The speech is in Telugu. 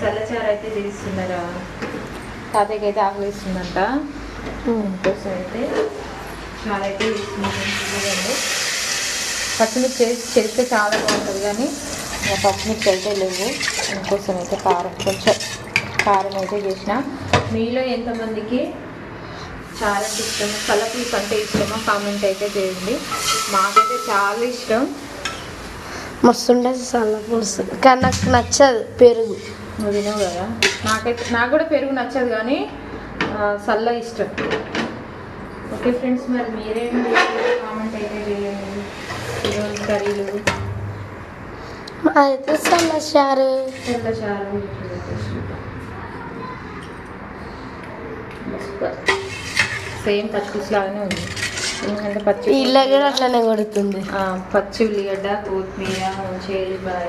చల్లచారు అయితే తాతయ్యకి అయితే ఆకలి ఇస్తుందంట కోసం అయితే చాలా అయితే చేస్తున్నారు చూడండి పచ్చిమిర్చి చేసి చేస్తే చాలా బాగుంటుంది కానీ పచ్చిమిర్చి అయితే లేవు. అందుకోసం అయితే కారం కొంచెం కారం అయితే చేసిన. మీలో ఎంతమందికి చాలా ఇష్టం కలపూస్ అంటే ఇష్టమో? కామెంట్ అయితే చేయండి. మాకైతే చాలా ఇష్టం. మస్తు ఉండేది చల్ల పులుసు కానీ నాకు నచ్చదు పెరుగు. నువ్వు తినవు కదా? నాకైతే నాకు కూడా పెరుగు నచ్చదు కానీ ఆ, చల్ల ఇష్టం. ఓకే ఫ్రెండ్స్ మరి మీరేం కామెంట్ అయితే చేయండి. ఈరోజు కర్రీలు? అయితే చల్ల చారు. చారు సేమ్ పచ్చిపులుసు లాగానే ఉంది. ఎందుకంటే పచ్చి కూడా అట్లనే కొడుతుంది. ఆ, పచ్చి ఉల్లిగడ్డ కొత్తిమీర ఎల్లిపాయ.